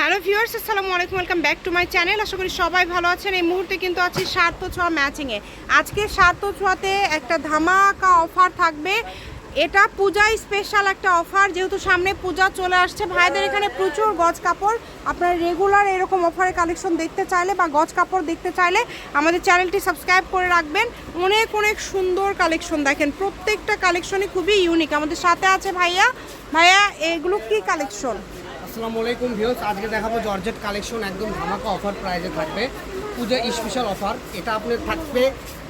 Hello viewers, আসসালামু আলাইকুম, welcome back to my channel. আশা করি সবাই ভালো আছেন। এই মুহূর্তে কিন্তু আছি সার্থ ছোঁয়া ম্যাচিংয়ে। আজকে সার্থ ছোঁয়াতে একটা ধামাকা অফার থাকবে। এটা পূজায় স্পেশাল একটা অফার, যেহেতু সামনে পূজা চলে আসছে। ভাইদের এখানে প্রচুর গজ কাপড়। আপনারা রেগুলার এরকম অফারের কালেকশন দেখতে চাইলে বা গজ কাপড় দেখতে চাইলে আমাদের চ্যানেলটি সাবস্ক্রাইব করে রাখবেন। অনেক অনেক সুন্দর কালেকশন দেখেন। প্রত্যেকটা কালেকশনই খুবই ইউনিক আমাদের সাথে আছে ভাইয়া। ভাইয়া, এগুলো কি কালেকশন আসসালামু আলাইকুম ভিউস আজকে দেখাবো জর্জেট কালেকশন একদম ধামাকা অফার প্রাইজে থাকবে। পূজা স্পেশাল অফার এটা আপনার থাকবে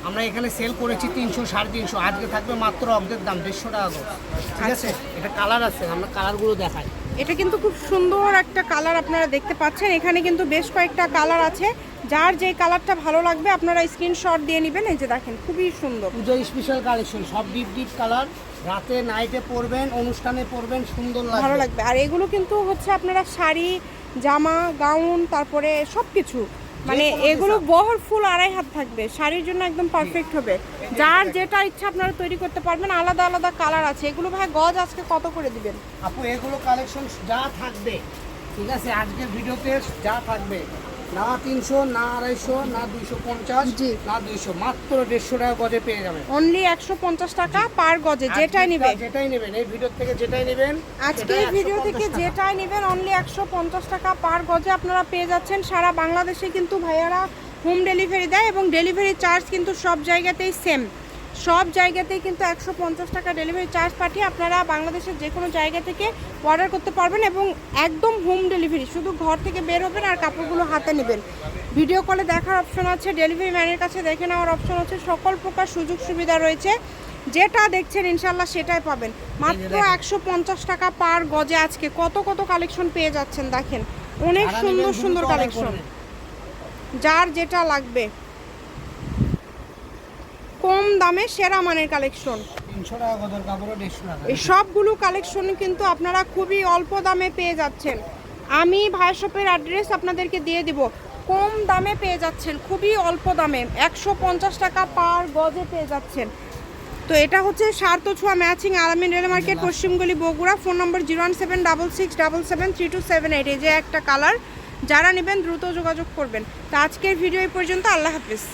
আমরা এখানে সেল করেছি তিনশো সাড়ে তিনশো। আজকে থাকবে মাত্র অর্ধেক দাম দেড়শো টাকা করে। ঠিক আছে? এটা কালার আছে আমরা কালারগুলো দেখাই। এটা কিন্তু খুব সুন্দর একটা কালার আপনারা দেখতে পাচ্ছেন। এখানে কিন্তু বেশ কয়েকটা কালার আছে। যার যে কালারটা ভালো লাগবে আপনারা স্ক্রিনশট দিয়ে নেবেন। এই যে দেখেন খুবই সুন্দর। পূজা স্পেশাল কালেকশন সব ডিপ ডিপ কালার রাতে নাইটে পরবেন অনুষ্ঠানে পরবেন সুন্দর লাগবে। ভালো লাগবে। আর এগুলো কিন্তু হচ্ছে আপনারা শাড়ি জামা গাউন তারপরে সব কিছু মানে এগুলো বহর ফুল আড়াই হাত থাকবে। শাড়ির জন্য একদম পারফেক্ট হবে। যার যেটা ইচ্ছা আপনারা তৈরি করতে পারবেন আলাদা আলাদা কালার আছে। এগুলো ভাই গজ আজকে কত করে দিবেন? আপু এগুলো কালেকশন যা থাকবে ঠিক আছে? আজকের ভিডিওতে যা থাকবে। না তিনশো না আড়াইশো না দুইশো পঞ্চাশ। না দুইশো মাত্র দেড়শো টাকা গজে পেয়ে যাবেন। অনলি একশো পঞ্চাশ টাকা পার গজে যেটাই আজকে নিবে যেটাই নেবেন এই ভিডিও থেকে যেটাই নেবেন আজকে এই ভিডিও থেকে যেটাই নেবেন অনলি একশো পঞ্চাশ টাকা পার গজে আপনারা পেয়ে যাচ্ছেন। সারা বাংলাদেশে কিন্তু ভাইয়ারা হোম ডেলিভারি দেয় এবং ডেলিভারি চার্জ কিন্তু সব জায়গাতেই সেম সব জায়গাতেই কিন্তু একশো পঞ্চাশ টাকা ডেলিভারি চার্জ পাঠিয়ে আপনারা বাংলাদেশের যে কোনো জায়গা থেকে অর্ডার করতে পারবেন এবং একদম হোম ডেলিভারি শুধু ঘর থেকে বের হবেন আর কাপড়গুলো হাতে নেবেন। ভিডিও কলে দেখার অপশন আছে ডেলিভারি ম্যানের কাছে দেখে নেওয়ার অপশন আছে সকল প্রকার সুযোগ সুবিধা রয়েছে। যেটা দেখছেন ইনশাল্লাহ সেটাই পাবেন। মাত্র একশো পঞ্চাশ টাকা পার গজে আজকে। কত কত কালেকশন পেয়ে যাচ্ছেন দেখেন। অনেক সুন্দর সুন্দর কালেকশন যার যেটা লাগবে। দামে সেরা মানের কালেকশন এই সবগুলো কালেকশন কিন্তু আপনারা খুবই অল্প দামে পেয়ে যাচ্ছেন। আমি ভাই শপের অ্যাড্রেস আপনাদেরকে দিয়ে দিব। কম দামে পেয়ে যাচ্ছেন খুবই অল্প দামে। একশো পঞ্চাশ টাকা পার গজে পেয়ে যাচ্ছেন। তো এটা হচ্ছে সার্থ ছোঁয়া matching Alamin rail market পশ্চিমগুলি Bogura. Phone number zero one seven double six double seven three two seven eight. এই যে একটা কালার যারা নেবেন দ্রুত যোগাযোগ করবেন। তো আজকের ভিডিও এই পর্যন্ত। আল্লাহ হাফিজ।